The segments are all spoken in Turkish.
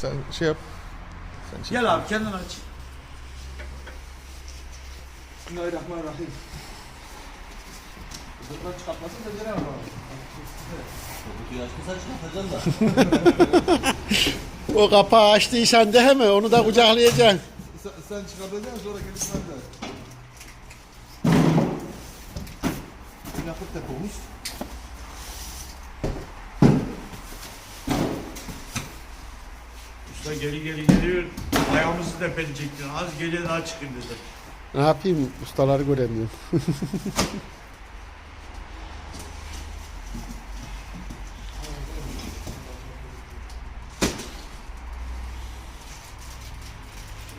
Sen şey yap. Sen çek. Gel abi kendin aç. Bismillahirrahmanirrahim. Buradan çıkartmasın da gene ama. Kutuyu açmışsan çıkartacaksın da. O kapağı açtıysan de hemen onu da kucaklayacaksın. Sen, sen çıkartacaksın sonra gelip ben de. Yakıt depomuz. Usta geri geri geliyor. Ayağımızı tepeleyecektin. Az gece daha çıkın dedi. Ne yapayım ustaları göremiyorum.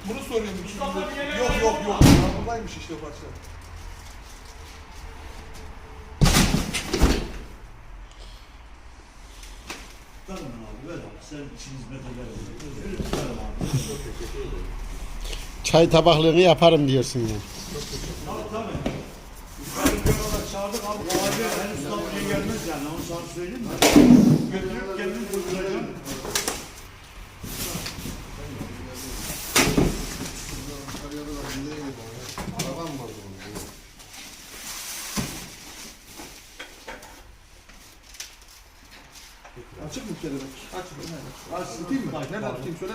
Bunu soruyorum. Yok yok yok. Buradaymış işte parça. Tamam Çay tabaklığını yaparım diyorsun yani. Gelmez yani. Onu sana söyleyeyim mi? Götürüp kendin durduracağım. Arabam var bunun. Kelebek? Açık. Nerede? Aç, tutayım mı? Nereden tutayım söyle.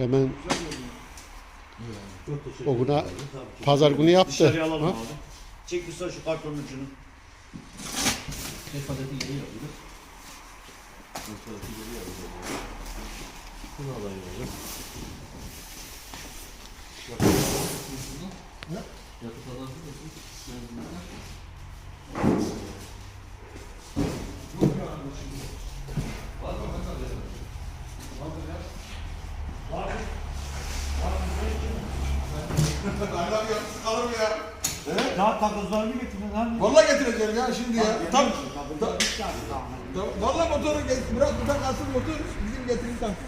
Hemen o güne pazar günü yaptı. Dışarıya alalım Ha? abi. Çek usta şu kartonun ucunu. Tek paketi geri yapıyoruz. Tek paketi geri yapıyoruz. Bunu alayım hocam. Yakıt alırsın da siz Aynen ya. Alırım ya. Daha takozlarını getirin lan. Vallahi getireceğim ya şimdi ya. Tam, tam, vallahi motoru get, bırak buradan kalsın motor bizim getirin taksın.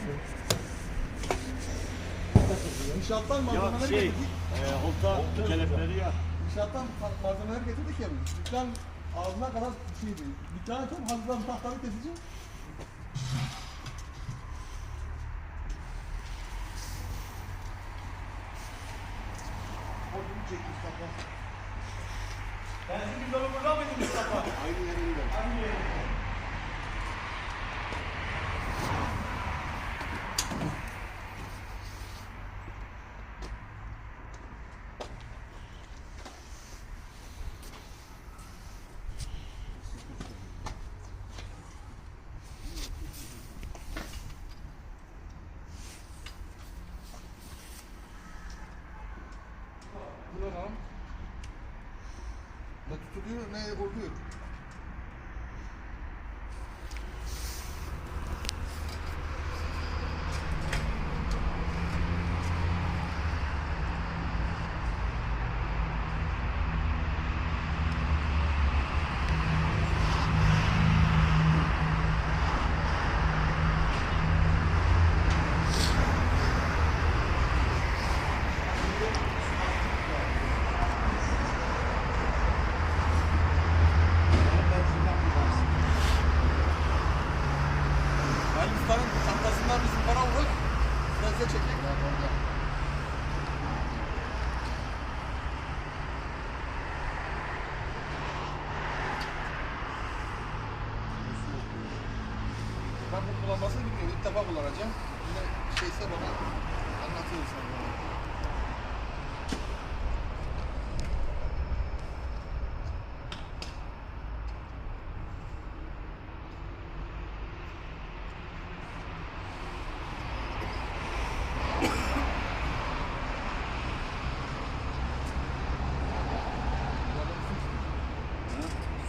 İnşaattan Ya malzemeler şey, getirdik. e, olta kelepleri ya. İnşaattan ma- malzemeler getirdik ya. Dükkan ağzına kadar şeydi. Dükkanı tam hazırlan tahtalı keseceğim. Odunu çek Mustafa. Benzin bidonu burada mıydı Mustafa? Aynı yerinde. Hangi yerinde? Ne tutuluyor ne oluyor? Ali Usta'nın çantasından bizim para olur. Size çekecek. orada. Ben bu kullanmasını bilmiyorum. İlk defa kullanacağım. Yine şeyse bana anlatıyorsun.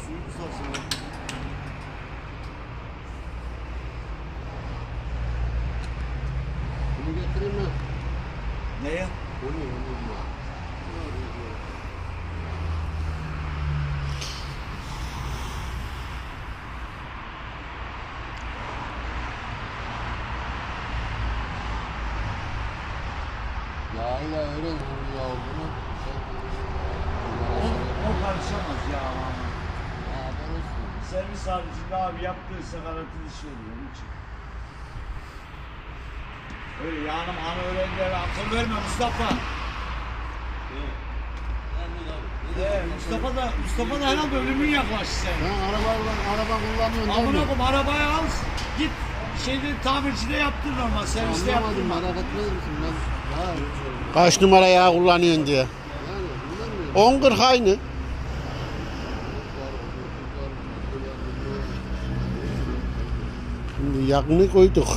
Suyu kısalsın. Bunu getireyim mi? Neye? Bunu, bunu, bunu. Ya ile öyle vurur ya bunu. O, o karışamaz ya. Ya ben Servis haricinde abi yaptıysa garantili iş olur onun için. Öyle yanım ana öğrencilere akıl verme Mustafa. Ee, Mustafa da Mustafa da herhalde ölümün yaklaştı sen. Ben araba, araba kullanıyorum Amına koyayım arabayı al git şeyde tamircide yaptır normal serviste Anlamadım yaptırma. merak etmez misin ben? Kaç numara yağ kullanıyorsun diye. Yani bilmiyorum. 10 40 aynı. Yağını koyduk.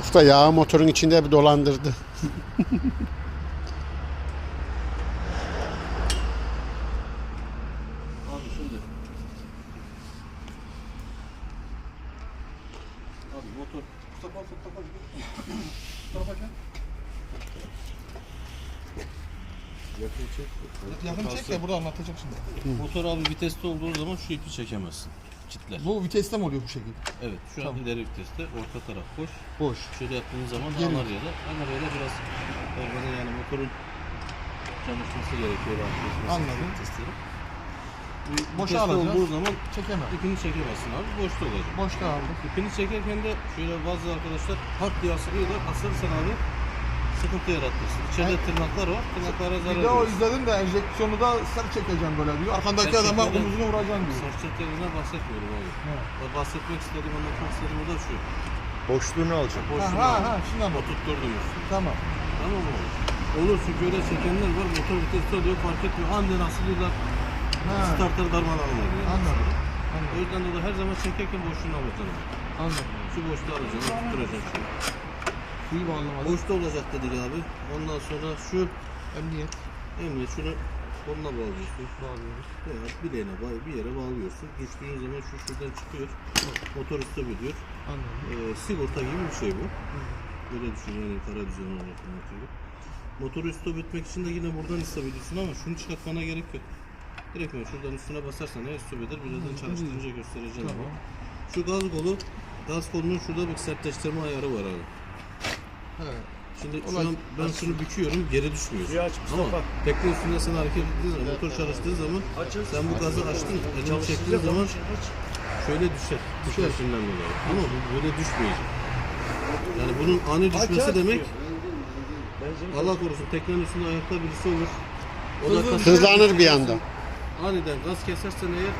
Usta yağı motorun içinde bir dolandırdı. Abi şimdi. Abi motor Mustafa Mustafa Mustafa gel. yakın çek. Yakın çek de burada anlatacağım şimdi. Motor abi viteste olduğu zaman şu ipi çekemezsin. Kitler. Bu viteste mi oluyor bu şekilde? Evet şu an Tamam. ileri viteste orta taraf boş. Boş. Şöyle yaptığınız zaman Geri. anar ya da anar ya da biraz orada yani motorun çalışması gerekiyor rahat geçmesi için Anladım. vitesleri. Bu Boşa viteste alacağız. olduğu zaman Çekemem. ipini çekemezsin abi boşta olacak. Boşta aldım. İpini çekerken de şöyle bazı arkadaşlar hard diye asılıyorlar. Asılırsan abi sıkıntı yaratırsın. İçeride tırnaklar var. Tırnaklara zarar Video verirsin. izledim de enjeksiyonu da sert çekeceğim böyle diyor. Arkandaki adama de- omuzuna vuracaksın diyor. Saç çeklerinden bahsetmiyorum abi. Evet. O Bahsetmek istediğim, anlatmak istediğim o da şu. Boşluğunu alacak. Ha Boşluğunu ha al. ha şimdi O anladım. tutturdurursun. Tamam. Tamam mı? Olur çünkü öyle çekenler var. Motor vitesi oluyor fark etmiyor. Anden asılıyorlar. Ha. Starter darmadağın oluyor. yani. Anladım. O Anladım. yüzden de her zaman çekerken boşluğunu alacaksın. Anladım. Şu boşluğu alacaksın, tutturacaksın. Suyu bağlamadım. Boşta olacak dedik abi. Ondan sonra şu Emniyet. emniyet şunu koluna bağlıyorsun. Bağlıyoruz. Veya bileğine bağ, bir yere bağlıyorsun. Düştüğün zaman şu şuradan çıkıyor. Motor stop ediyor. Anladım. Ee, sigorta gibi bir şey bu. Böyle düşün yani para düzeni olarak anlatıyorum. Motoru stop etmek için de yine buradan stop ediyorsun ama şunu çıkartmana gerek yok. Direkt mi şuradan üstüne basarsan eğer stop eder. Birazdan çalıştırınca göstereceğim Tamam. ama. Şu gaz kolu, gaz kolunun şurada bir sertleştirme ayarı var abi. He. Şimdi şu Olay- an ben şunu büküyorum geri düşmüyor. Bir aç Ama Mustafa. tekne üstünde sen hareket ettiğin zaman, motor çalıştığı zaman sen bu gazı açtın, elini çektiğin zaman şöyle düşer. Düşersinden dolayı. Ama bu böyle düşmeyecek. Yani bunun ani düşmesi demek Allah korusun teknenin üstünde ayakta birisi olur. O da Hızlı- kas- Hızlanır bir anda. Aniden gaz kesersen eğer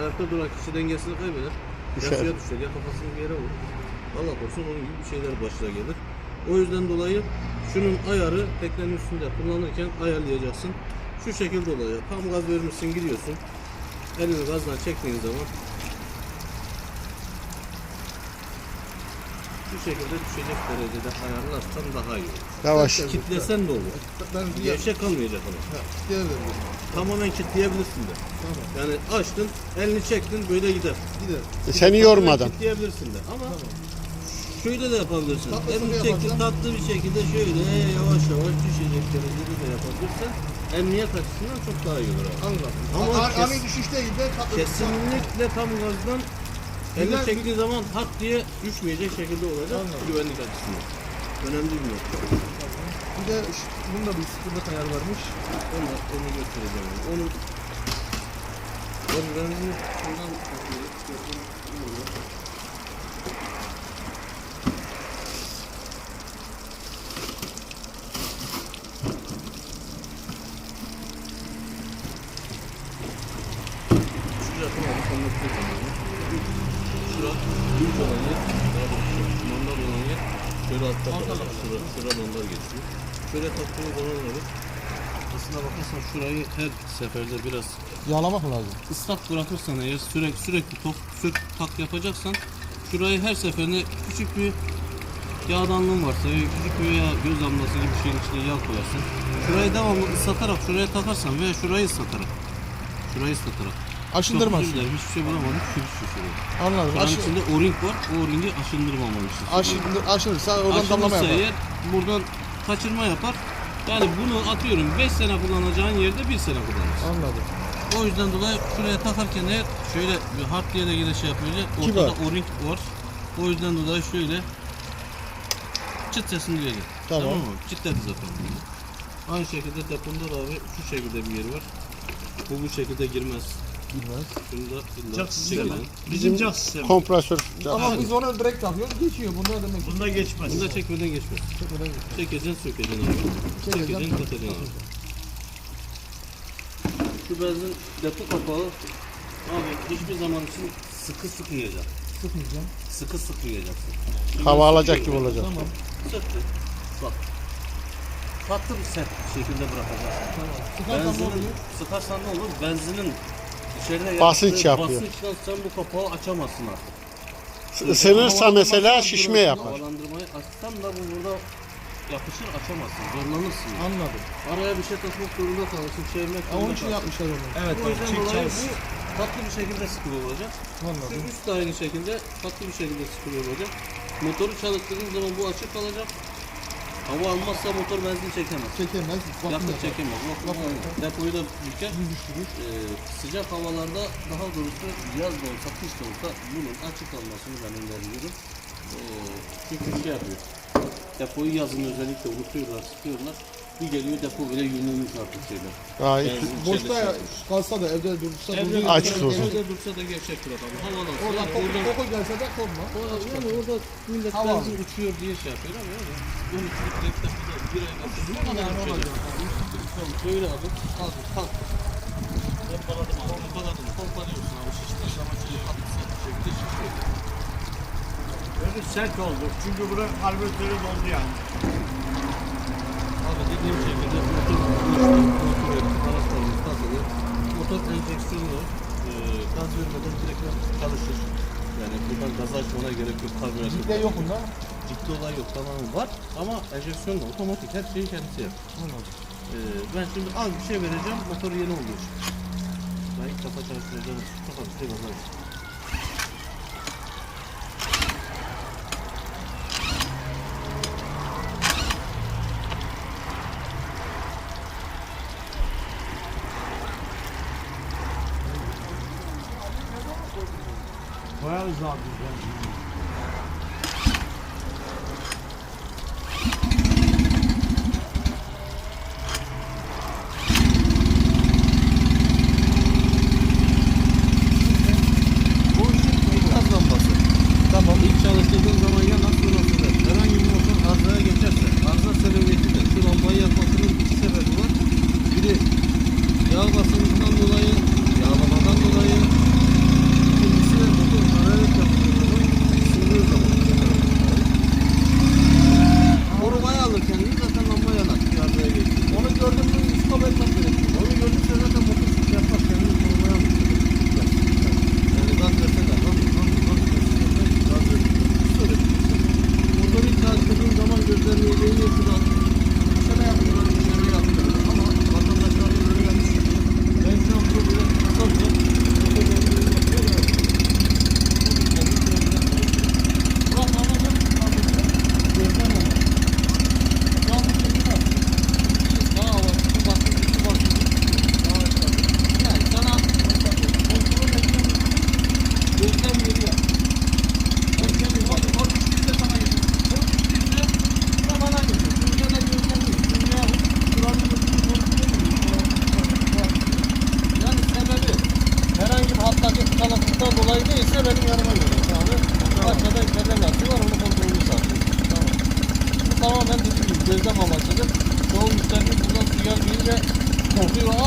ayakta duran kişi dengesini kaybeder. Ya Düşer. suya düşer ya kafasını bir yere vurur. Allah korusun onun gibi bir şeyler başına gelir. O yüzden dolayı şunun ayarı teknenin üstünde kullanırken ayarlayacaksın. Şu şekilde olacak. Tam gaz vermişsin gidiyorsun. Elini gazdan çektiğin zaman şu şekilde düşecek derecede ayarlarsan daha iyi olur. Yavaş. Kitlesen de olur. Ben Gevşek kalmayacak ama. Tamamen kilitleyebilirsin de. Tamam. Yani açtın, elini çektin böyle gider. Gider. Seni yormadan. Kilitleyebilirsin de ama şöyle de yapabilirsin. Tatlısını çektin yaparsan- tatlı bir şekilde şöyle yavaş yavaş düşecek derecede de yapabilirsen emniyet açısından çok daha iyi olur abi. Anladım. Ama Ama kes- ani düşüş değil de tatlı. Kesinlikle tam gazdan Güzel- çektiği zaman hak diye düşmeyecek şekilde olacak Anladım. güvenlik açısından. Önemli bir nokta. Bir de ş- bunun da bir sıfırlık ayar varmış. Onu, onu göstereceğim. Onu ben benzin şuradan Şuraya tamam anlatacağım. Şura büyük olan yer, daha doğrusu mandal olan yer şöyle altta. Şura, mandal geçiyor. Şöyle taktığımız zaman abi aslına bakarsan şurayı her seferde biraz Yağlamak lazım. ıslak bırakırsan eğer sürekli sürekli tok, sök tak yapacaksan şurayı her seferinde küçük bir yağdanlığın varsa veya küçük bir yağ, göz damlası gibi bir şeyin içine yağ koyarsın. Şurayı devamlı ıslatarak şuraya takarsan veya şurayı ıslatarak şurayı ıslatarak. Aşındırmaz. Çok hiçbir şey. Şu şu şuraya. Anladım. Aşı, içinde o-ring var. O o-ringi aşındırmamalısın. aşındır, aşınırsa oradan damlama yapar. eğer buradan kaçırma yapar. Yani bunu atıyorum 5 sene kullanacağın yerde 1 sene kullanırsın. Anladım. O yüzden dolayı şuraya takarken de şöyle bir hard diye de yine şey yapıyor. Ortada o-ring var. O yüzden dolayı şöyle çıt sesini duyacak. Tamam. Tamam mı? Çıtladı zaten. Aynı şekilde deponda da abi şu şekilde bir yeri var. Bu bu şekilde girmez. Bizim cak sistemi. Kompresör. Ama biz onu direkt takıyoruz. Geçiyor. Bunda demek ki. Bunda geçmez. Bunu da çekmeden geçmez. Çekmeden Çekeceksin sökeceksin abi. Çekeceksin katacaksın abi. Şu benzin depo kapağı abi hiçbir zaman için sıkı sıkmayacak. Sıkmayacağım. Sıkı sıkmayacaksın. Hava alacak gibi olacak. Tamam. Sıktı. Bak. Tatlı bir sert şekilde bırakacaksın. Tamam. Sıkarsan ne Benzinin, oluyor? sıkarsan ne olur? Benzinin içeride Basınç yapıyor. Basınçtan sen bu kapağı açamazsın artık. Isınırsa mesela şişme yapar. Havalandırmayı açsan da bu burada yapışır açamazsın. Zorlanırsın. Anladım. Araya bir şey takmak zorunda kalırsın. Çevirmek Ha, zorunda onun için kalırsın. yapmışlar onu. Evet, O yüzden çift dolayı bu tatlı bir şekilde sıkılı olacak. Şu Anladım. üst de aynı şekilde tatlı bir şekilde sıkılı olacak. Motoru çalıştırdığın zaman bu açık kalacak. Hava almazsa motor benzin çekemez. Çekemez. Yakıt çekemez. Yapar. Depoyu da büker. Düşürür. Ee, sıcak havalarda daha doğrusu yaz da olsa kış da olsa bunun açık kalmasını ben öneriyorum. Ee, çünkü şey yapıyor. Depoyu yazın özellikle unutuyorlar, sıkıyorlar. Bir geliyor depo bile yünümüz artık şeyler. Gayet. Benzin Boşta içeride kalsa da evde dursa Evde durduğu Açık olsun. Evde dursa da gerçek bir adam. Havadan Orada koku, koku gelse de korkma. yani orada millet Hava benzin uçuyor diye şey yapıyor ama yani 12 litre bir ay nasıl bir kadar Yani uçacak. olacak. Böyle abi kalk kalk. Pompaladım abi pompaladım. Pompalıyorsun abi şöyle tatlı sert bir şekilde şişiyor. Böyle sert oldu. Çünkü bura karbüratörü doldu yani. Dediğim şekilde motor uçtu, kontrol etti, paraslarımız takılı. Motor enjeksiyonlu, e, gaz vermeden direkt çalışır. Yani buradan gaz açmana gerek yok karbüratör. Ciddi yok bunda. Ciddi olay yok tamam var ama enjeksiyonla otomatik her şeyi kendisi yapar. Anladım. E, ben şimdi az bir şey vereceğim motor yeni olduğu için. Ben ilk defa çalıştıracağım. Çok az bir şey gaza abi. ถูกที่ว่า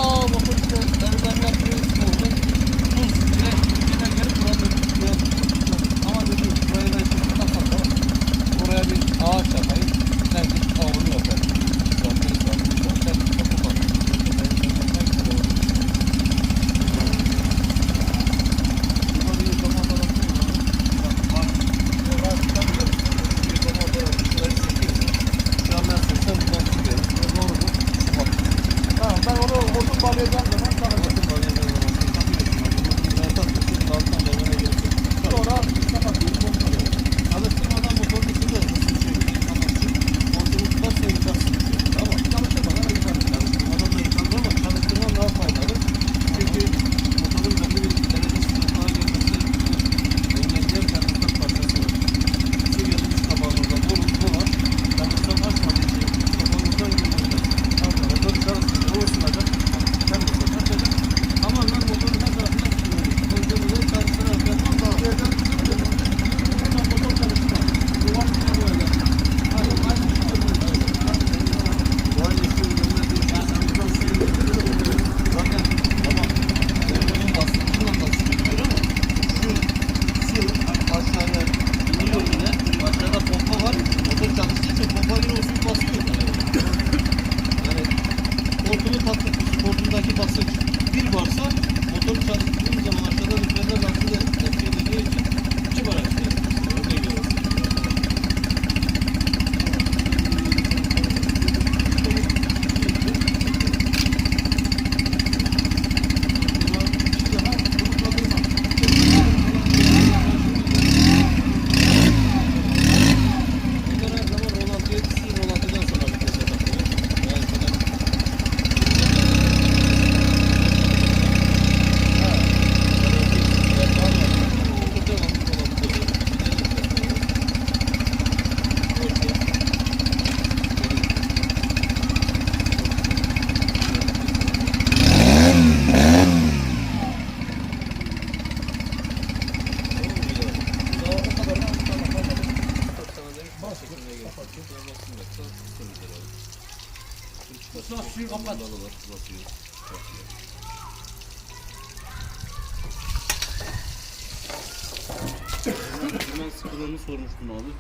sormuştun abi.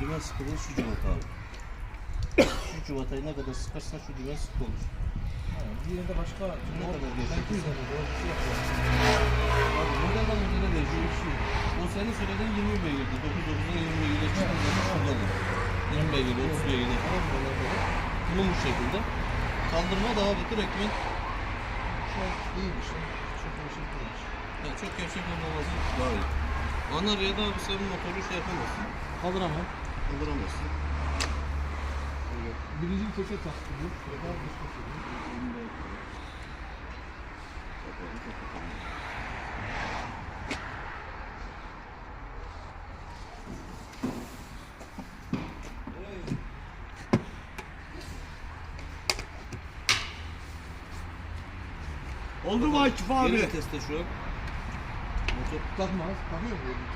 Dümen sıkıları şu cıvata abi. Şu cıvatayı ne kadar sıkarsan şu dümen sık olur. Diğerinde başka Ne kadar gevşetirsen. şey Abi modelde modele değişiyor. O senin söylediğin 20 beygirdi. 9.9'dan 20 beygirde çıkan zaman kullanır. 20 beygirde, 30 beygirde falan bunlar böyle. Bunun bu şekilde. Kaldırma da abi direktmen iyiymiş. Çok hoş etmiş. yani çok gevşek olmaması daha iyi. Anarya da abi sen motoru şey yapamazsın. Kaldıramam. Kaldıramazsın. Birinci vitese taktı bu. Şurada başka şey. Oldu mu Akif Geri abi? viteste şu an. Sag mal, Parierhoden.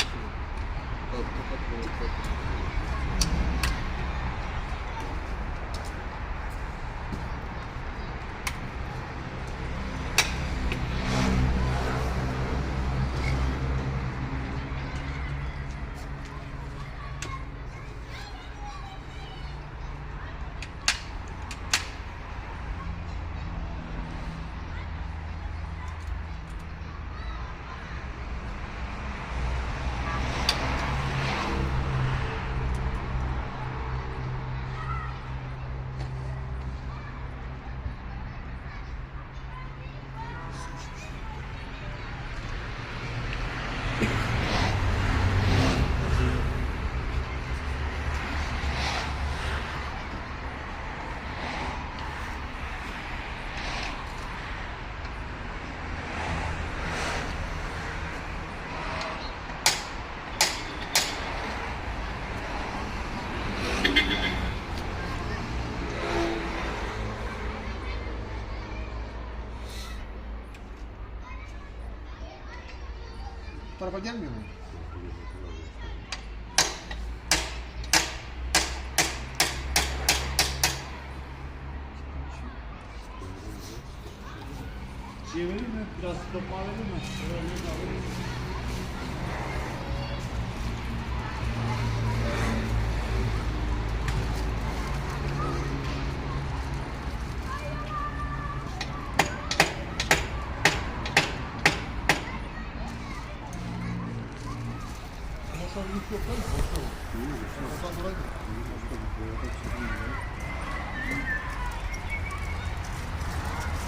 Tarafa gelmiyor mu? Şey vereyim mi? Biraz toparlayalım mı? Öyle Motor yük yok değil mi? Motor dolayı mı?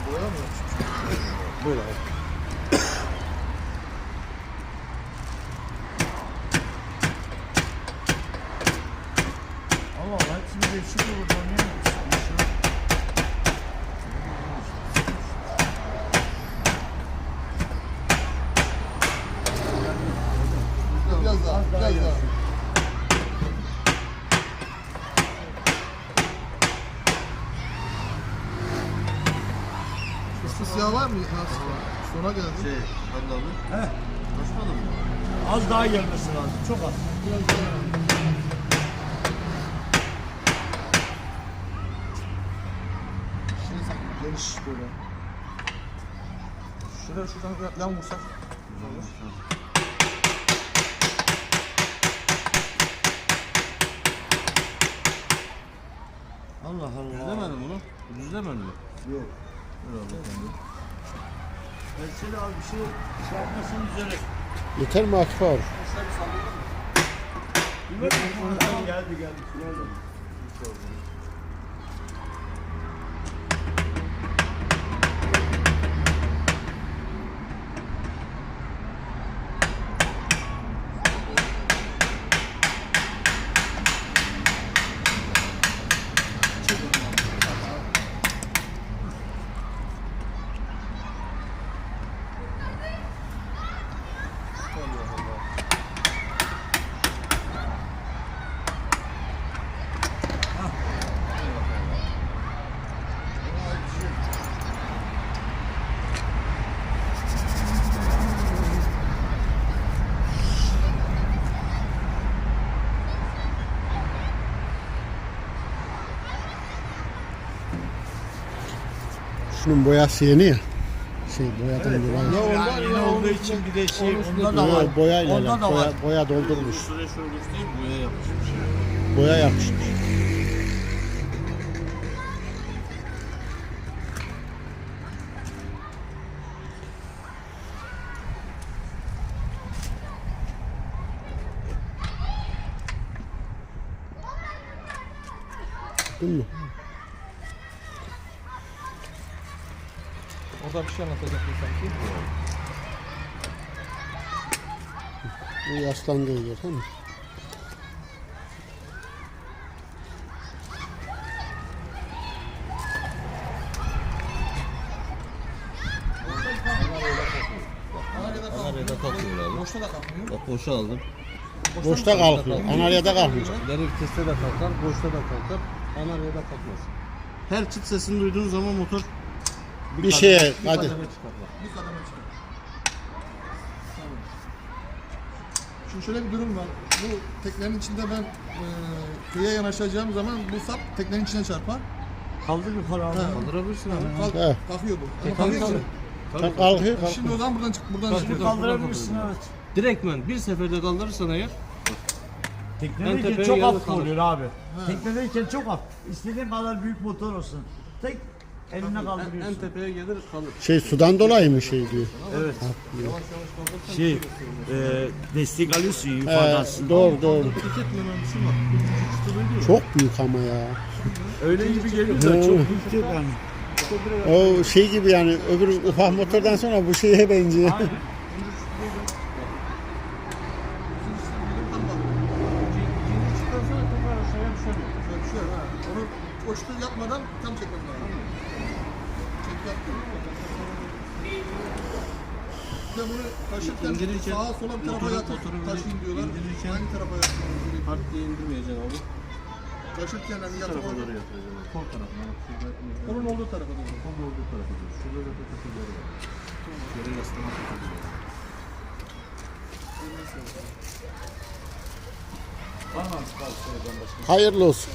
Boya mı? Böyle. Allah Allah hepsini değişik olur. Ben niye Biraz daha, biraz daha. Üstü siyah var mı? Nasıl? Sonra geldi. Şey, hadi abi. Heh. Kaçmadın mı? Az daha gelmesi lazım. Çok az. Şey sanki geniş böyle. Şuraya şuradan yan vursak. Olur. Allah Allah. Düzlemedin bunu. Düzlemedin mi? Yok. Ben seni abi bir şey şey yapmasın düzelir. Yeter mi Akif abi? Bilmem geldi geldi. Şunun boyası yeni ya. Şey boyadan dolayı. Yani yeni olduğu için bir de şey onda da var. boyayla Onda da boya, var. boya doldurmuş. Şuraya şöyle göstereyim boya yapışmış. Boya yapışmış. Şey anlatacaktın sanki. Bu yaslandığı yer değil mi? Anarya kalkmıyor abi. Boşta da kalkmıyor. Bak boşa aldım. Boşta kalkıyor. Anaryada kalkmayacak. İleri viteste de kalkar, boşta da kalkar. Anaryada kalkmaz. Her çıt sesini duyduğun zaman motor Bir şeye hadi. kademe çıkar bak. Bir kademe çıkar. Tamam. Şimdi şöyle bir durum var. Bu teknenin içinde ben e, kıyıya yanaşacağım zaman bu sap teknenin içine çarpar. Kaldır yukarı abi. Kaldırabilirsin abi. Kalk, Evet. kalkıyor bu. Ama Tabii, kalkıyor tabii. ki. Kalk- Kalkıyor Şimdi kalkıyor. o zaman buradan çık, buradan kalkıyor. Kaldırabilirsin evet. Direktmen bir seferde kaldırırsan eğer En Teknedeyken tepeye çok geldi hafif kalır. oluyor abi. Teknedeyken çok hafif. İstediğin kadar büyük motor olsun. Tek eline en, en kaldırıyorsun. tepeye gelir kalır. Şey sudan dolayı mı şey diyor? Evet. Şey, e, destek alıyorsun Ee, yukarıdan. doğru doğru. Çok büyük ama ya. Öyle gibi geliyor da çok büyük değil yani. O şey gibi yani öbür ufak motordan sonra bu şeye benziyor. Aynen. İkinci çıktıktan sonra tekrar aşağıya düşemiyor. Şöyle bir şey var, ha. Onu koştu yapmadan tam çekmem lazım. Çek yaptım. Bir taşırken İndirirken sağa sola bir tarafa motoru- yatır, motoru böyle taşıyın diyorlar. indirirken Hangi tarafa yatır? Part diye indirmeyeceksin abi. Taşırken hani Bu yatır. tarafa doğru yatıracaksın. Sol tarafına. Bak şurada Onun olduğu tarafa doğru. Tam olduğu tarafa doğru. Şurada da takılları var. Yere yaslama vereceğim başka? Hayırlı olsun.